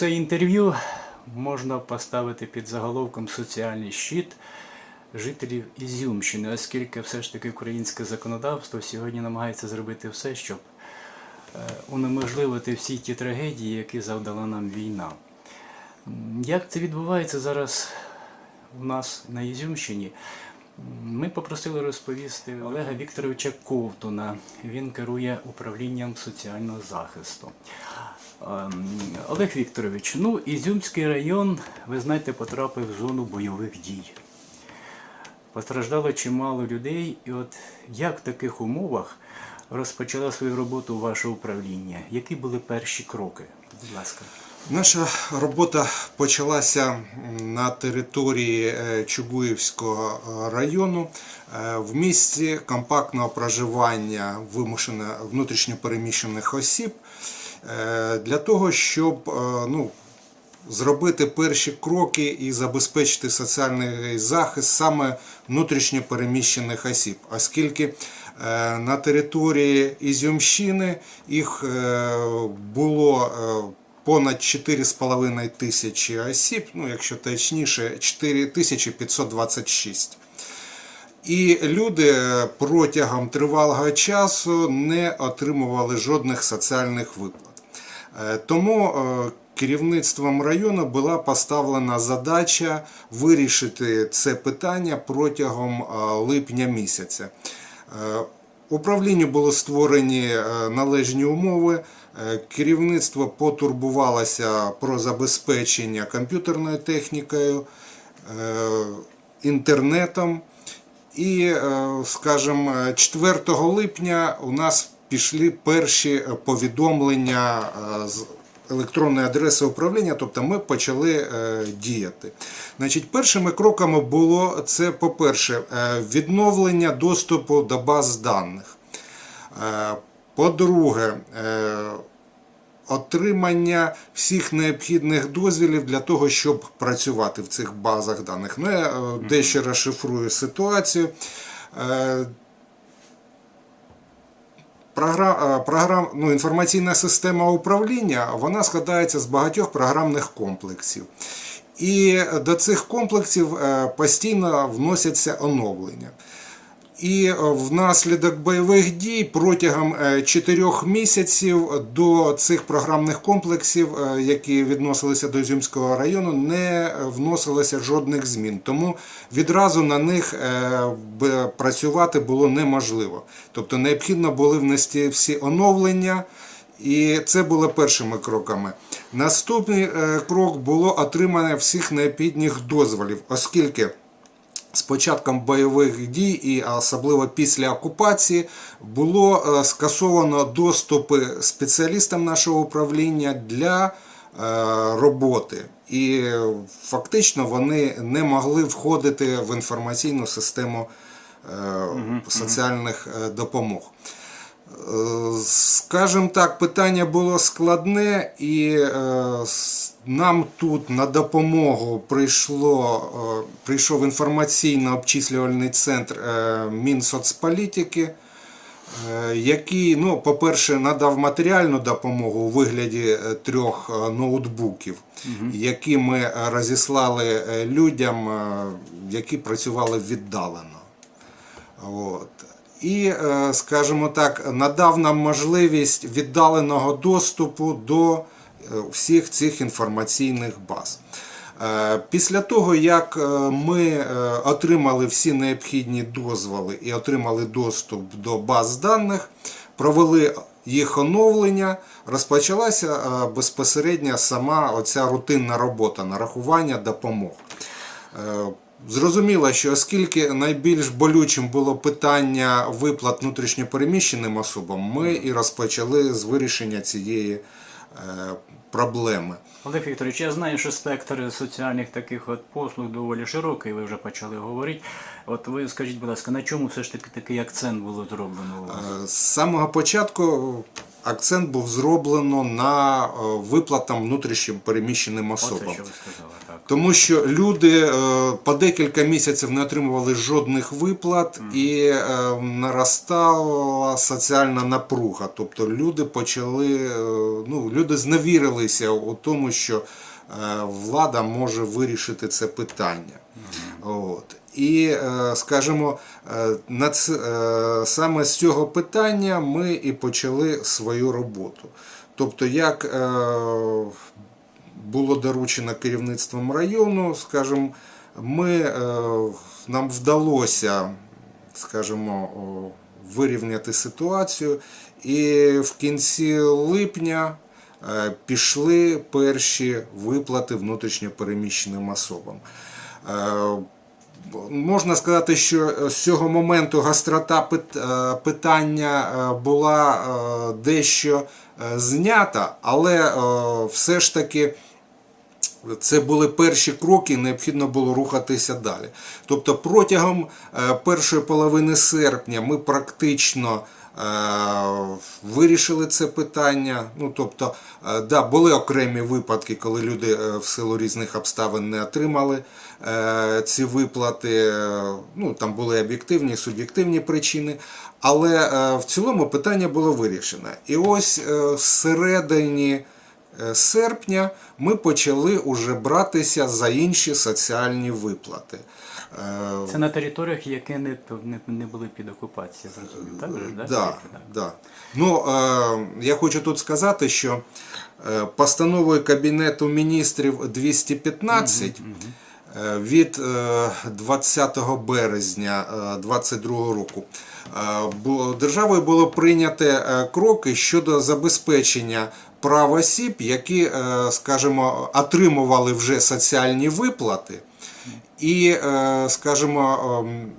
Це інтерв'ю можна поставити під заголовком Соціальний щит жителів Ізюмщини, оскільки все ж таки українське законодавство сьогодні намагається зробити все, щоб е, унеможливити всі ті трагедії, які завдала нам війна. Як це відбувається зараз у нас на Ізюмщині? Ми попросили розповісти Олега Вікторовича Ковтуна. Він керує управлінням соціального захисту. Ем, Олег Вікторович, ну Ізюмський район, ви знаєте, потрапив в зону бойових дій. Постраждало чимало людей, і от як в таких умовах розпочало свою роботу ваше управління? Які були перші кроки? Будь ласка. Наша робота почалася на території е, Чугуївського е, району е, в місці компактного проживання вимушено внутрішньопереміщених осіб для того, щоб ну, зробити перші кроки і забезпечити соціальний захист саме внутрішньопереміщених осіб, оскільки на території Ізюмщини їх було понад 4,5 тисячі осіб, ну якщо точніше, 4526. І люди е, протягом тривалого часу не отримували жодних соціальних виплат. Е, Тому е, керівництвом району була поставлена задача вирішити це питання протягом липня місяця. Управлінню були створені належні умови. Е, Керівництво потурбувалося про забезпечення комп'ютерною технікою, е, інтернетом. І, е, скажімо, 4 липня у нас пішли перші повідомлення з електронної адреси управління, тобто ми почали діяти. Значить, першими кроками було це, по-перше, відновлення доступу до баз даних. По-друге, е, отримання всіх необхідних дозвілів для того, щоб працювати в цих базах даних. Ну, я е, дещо розшифрую ситуацію. Е, Програм, програм, ну, інформаційна система управління вона складається з багатьох програмних комплексів. І до цих комплексів постійно вносяться оновлення. І е, внаслідок бойових дій протягом 4 місяців до цих програмних комплексів, е, які відносилися до Ізюмського району, не вносилося жодних змін. Тому відразу на них е, працювати було неможливо. Тобто необхідно було внести всі оновлення. І це було першими кроками. Наступний е, крок було отримання всіх необхідних дозволів, оскільки з початком бойових дій, і особливо після окупації, було е, скасовано доступи спеціалістам нашого управління для е, роботи. І фактично вони не могли входити в інформаційну систему е, соціальних допомог. Скажімо так, питання було складне, і е, нам тут на допомогу прийшло, е, прийшов інформаційно-обчислювальний центр е, Мінсоцполітики, який, ну, по-перше, надав матеріальну допомогу у вигляді трьох ноутбуків, які ми розіслали людям, які працювали віддалено. От. І, е, скажімо так, надав нам можливість віддаленого доступу до е, всіх цих інформаційних баз. Е, Після того, як ми отримали всі необхідні дозволи і отримали доступ до баз даних, провели їх оновлення, розпочалася безпосередньо сама оця рутинна робота нарахування допомог. Зрозуміло, що оскільки найбільш болючим було питання виплат внутрішньопереміщеним особам, ми і розпочали з вирішення цієї е, проблеми. Олег Вікторович, я знаю, що спектр соціальних таких от послуг доволі широкий, ви вже почали говорити. От ви скажіть, будь ласка, на чому все ж таки такий акцент було зроблено? Е, З самого початку акцент був зроблено на е, виплатам внутрішньопереміщеним Оце особам. що ви сказали, так. Тому що люди е, по декілька місяців не отримували жодних виплат і е, наростала соціальна напруга. Тобто люди почали, е, ну, люди зневірилися у тому, що е, влада може вирішити це питання. От. І, е, скажімо, е, на ц- е, саме з цього питання ми і почали свою роботу. Тобто, як е, було доручено керівництвом району, скажімо, ми, е, нам вдалося, скажімо, вирівняти ситуацію, і в кінці липня е, пішли перші виплати внутрішньопереміщеним особам. Е, Можна сказати, що з цього моменту е, питання була дещо знята, але все ж таки це були перші кроки, необхідно було рухатися далі. Тобто протягом е, першої половини серпня ми практично е, вирішили це питання. Ну, тобто, е, да, були окремі випадки, коли люди в силу різних обставин не отримали ці виплати. Ну, там були об'єктивні, суб'єктивні причини. Але в цілому питання було вирішено. І ось з середині е, серпня ми почали уже братися за інші соціальні виплати. Е, Це на територіях, які не, не, не були під окупацією, зрозумів, так? да? Да, Так. да. Ну, е, я хочу тут сказати, що е, постановою Кабінету міністрів 215 е, від е, 20 березня 2022 року е, державою було прийнято е, кроки щодо забезпечення прав осіб, які, е, скажімо, отримували вже соціальні виплати. І, е, скажімо, ем,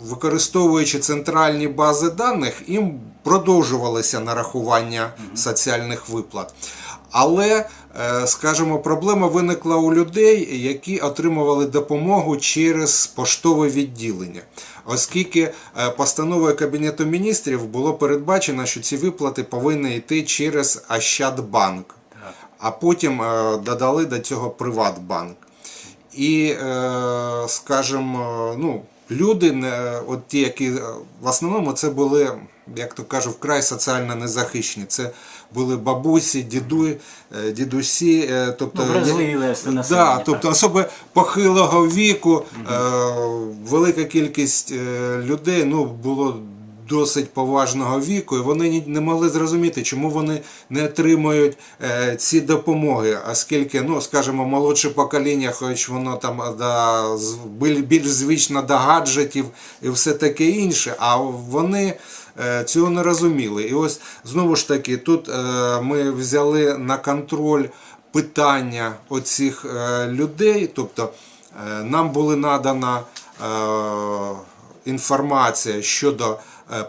використовуючи центральні бази даних, їм продовжувалося нарахування соціальних виплат. Але, скажімо, проблема виникла у людей, які отримували допомогу через поштове відділення. Оскільки е, постановою Кабінету міністрів було передбачено, що ці виплати повинні йти через Ощадбанк, а потім е, додали до цього Приватбанк. І, е, скажімо, ну, люди, от ті, які е, в основному це були, як то кажуть, вкрай соціально незахищені. Це були бабусі, діду, е, дідусі, е, тобто Ну, да, тобто особи похилого віку, е, велика кількість людей ну, було досить поважного віку, і вони не могли зрозуміти, чому вони не отримують е, ці допомоги, оскільки, ну, скажімо, молодше покоління, хоч воно там да, більш звично до гаджетів і все таке інше, а вони цього не розуміли. І ось знову ж таки, тут е, ми взяли на контроль питання оцих е, людей, тобто е, нам була надана е, інформація щодо е,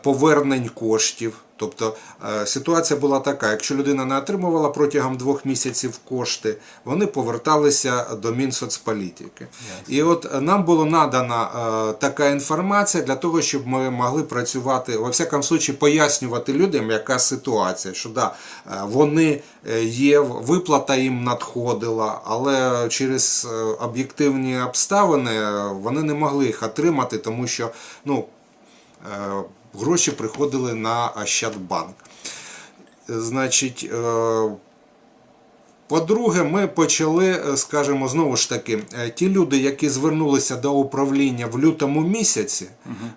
повернень коштів. Тобто е, ситуація була така: якщо людина не отримувала протягом двох місяців кошти, вони поверталися до Мінсоцполітики. І от е, нам було надана е, така інформація для того, щоб ми могли працювати, во всякому случаї, пояснювати людям, яка ситуація, що да, е, вони е, є, виплата їм надходила, але через е, об'єктивні обставини е, вони не могли їх отримати, тому що ну, е, гроші приходили на Ощадбанк. Значить, е, по-друге, ми почали, е, скажімо, знову ж таки, е, ті люди, які звернулися до управління в лютому місяці,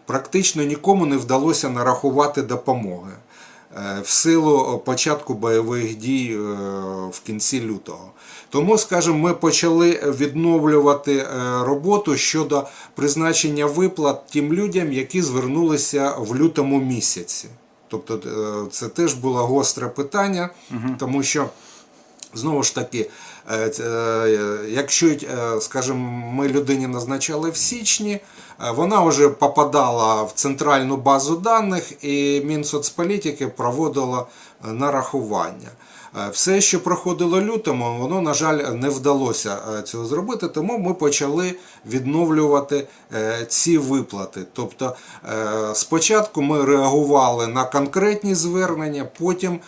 практично нікому не вдалося нарахувати допомоги в силу початку бойових дій е, в кінці лютого. Тому, скажімо, ми почали відновлювати е, роботу щодо призначення виплат тим людям, які звернулися в лютому місяці. Тобто е, це теж було гостре питання, тому що Знову ж таки, е, е, якщо, е, скажімо, ми людині назначали в січні, вона вже попадала в центральну базу даних, і Мінсоцполітики проводила нарахування. Е, Все, що проходило лютому, воно, на жаль, не вдалося е, цього зробити, тому ми почали відновлювати е, ці виплати. Тобто спочатку ми реагували на конкретні звернення, потім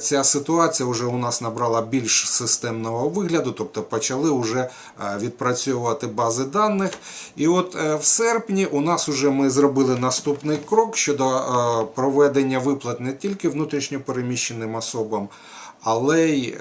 ця ситуація вже у нас набрала більш системного вигляду, тобто почали вже відпрацьовувати бази даних. І от в серпні у нас вже ми зробили наступний крок щодо проведення виплат не тільки внутрішньопереміщеним особам, але й е,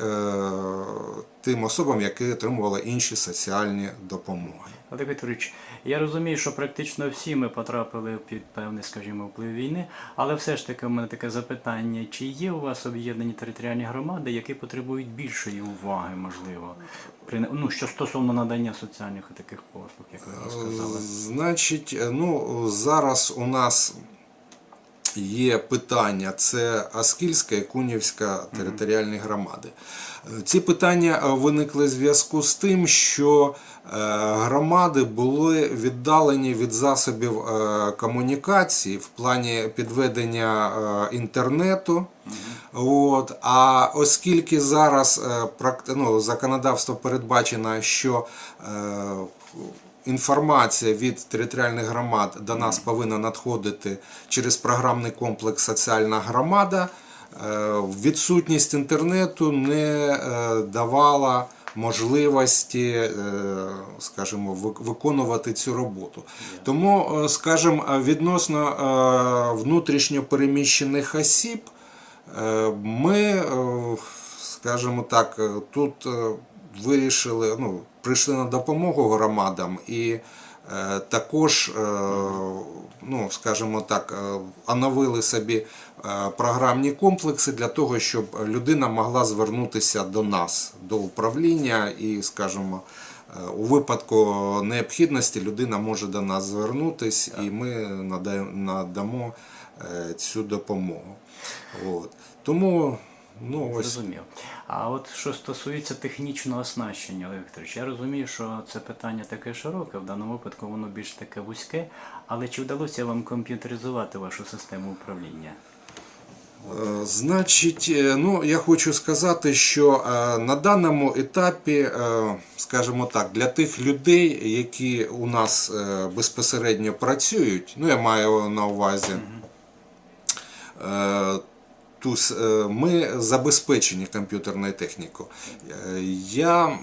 тим особам, які отримували інші соціальні допомоги. Олег Вікторович, я розумію, що практично всі ми потрапили під певний, скажімо, вплив війни, але все ж таки у мене таке запитання: чи є у вас об'єднані територіальні громади, які потребують більшої уваги, можливо, при ну що стосовно надання соціальних таких послуг, як ви розказали? Значить, е, ну зараз у нас є питання: це Аскільська і Кунівська територіальні громади. Ці питання е, виникли в зв'язку з тим, що е, громади були віддалені від засобів е, комунікації в плані підведення інтернету. От, а оскільки зараз ну, законодавство передбачено, що інформація від територіальних громад до нас повинна надходити через програмний комплекс Соціальна громада, е, відсутність інтернету не е, давала можливості, е, скажімо, виконувати цю роботу. Тому, скажімо, відносно внутрішньо переміщених осіб. Ми, скажімо так, тут вирішили, ну, прийшли на допомогу громадам і е, також, е, ну, скажімо так, е, оновили собі програмні комплекси для того, щоб людина могла звернутися до нас, до управління і, скажімо, у випадку необхідності людина може до нас звернутися, і ми нада- надамо цю допомогу. От. Тому, ну ось. Зрозумів. А от що стосується технічного оснащення, Олег Вікторович, я розумію, що це питання таке широке, в даному випадку воно більш таке вузьке, але чи вдалося вам комп'ютеризувати вашу систему управління? Е, Значить, е, ну я хочу сказати, що е, на даному етапі, скажімо так, для тих людей, які у нас безпосередньо працюють, ну я маю на увазі. Е, Ми забезпечені комп'ютерною технікою. Е, Я,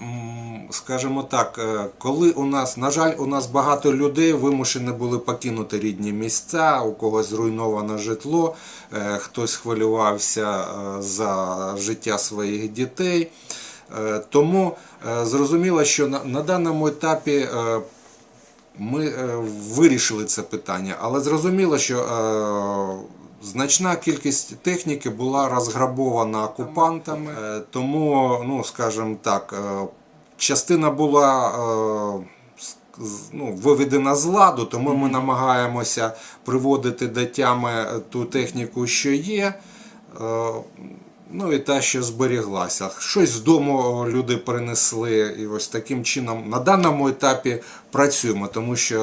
скажімо так, е, коли у нас, на жаль, у нас багато людей вимушені були покинути рідні місця, у когось зруйновано житло, хтось хвилювався за життя своїх дітей. Тому зрозуміло, що на, на даному етапі ми вирішили це питання, але зрозуміло, що значна кількість техніки була розграбована окупантами, Е, тому, ну скажімо так, е, частина була. е, Ну, виведена з ладу, тому ми намагаємося приводити до тями ту техніку, що є. Ну і та, що зберіглася. Щось з дому люди принесли, і ось таким чином на даному етапі працюємо, тому що,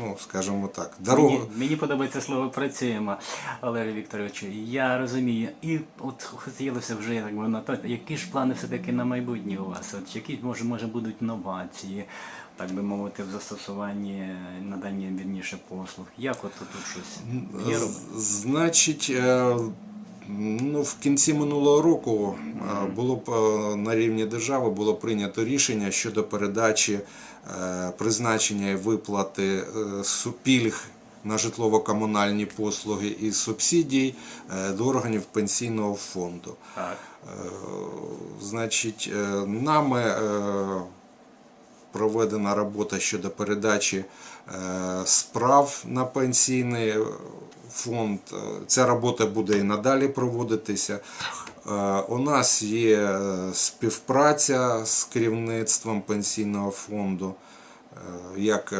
ну скажімо так, дорогу. Мені, мені подобається слово працюємо, Олег Вікторович. Я розумію. І от хотілося вже так би на то, які ж плани все-таки на майбутнє у вас? От які може, може будуть новації, так би мовити, в застосуванні надання вірніше послуг? Як от тут щось є? Значить, е, ну, в кінці минулого року е, було б е, на рівні держави було прийнято рішення щодо передачі е, призначення і виплати пільг на житлово-комунальні послуги і субсидій до органів пенсійного фонду. Так. Значить, нами проведена робота щодо передачі е, справ на пенсійний фонд. Е, Ця робота буде і надалі проводитися. Е, У нас є співпраця з керівництвом пенсійного фонду, як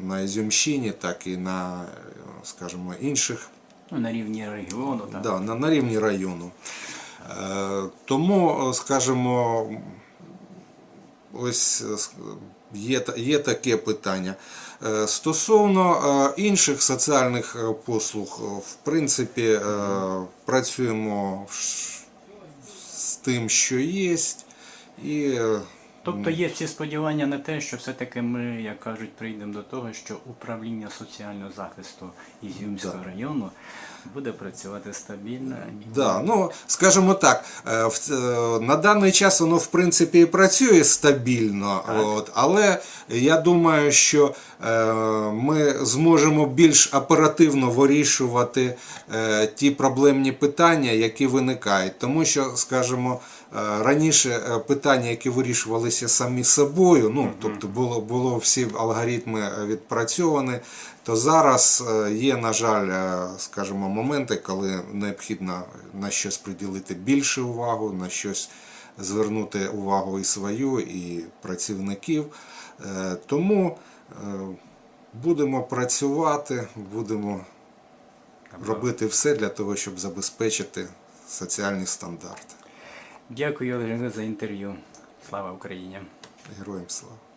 на Ізюмщині, так і на, скажімо, інших Ну, на рівні регіону, так. Да, на, на рівні району. Тому, скажімо, ось е, Є, є таке питання. Е, Стосовно е, інших соціальних послуг, в принципі, працюємо з тим, що є. І Тобто є всі сподівання на те, що все-таки ми, як кажуть, прийдемо до того, що управління соціального захисту Ізюмського району буде працювати стабільно. Да, ну скажімо так, е, е, на даний час воно в принципі і працює стабільно, от, але я думаю, що е, ми зможемо більш оперативно вирішувати ті проблемні питання, які виникають. Тому що, скажімо, раніше е, питання, які вирішувалися самі собою, ну тобто було, було всі алгоритми е, відпрацьовані, то зараз е, є, на жаль, е, скажімо, моменти, коли необхідно на щось приділити більше увагу, на щось звернути увагу і свою, і працівників. Е, Тому е, будемо працювати, будемо робити все для того, щоб забезпечити соціальні стандарти. Дякую, Олеже, за інтерв'ю. Слава Україні! Героям слава!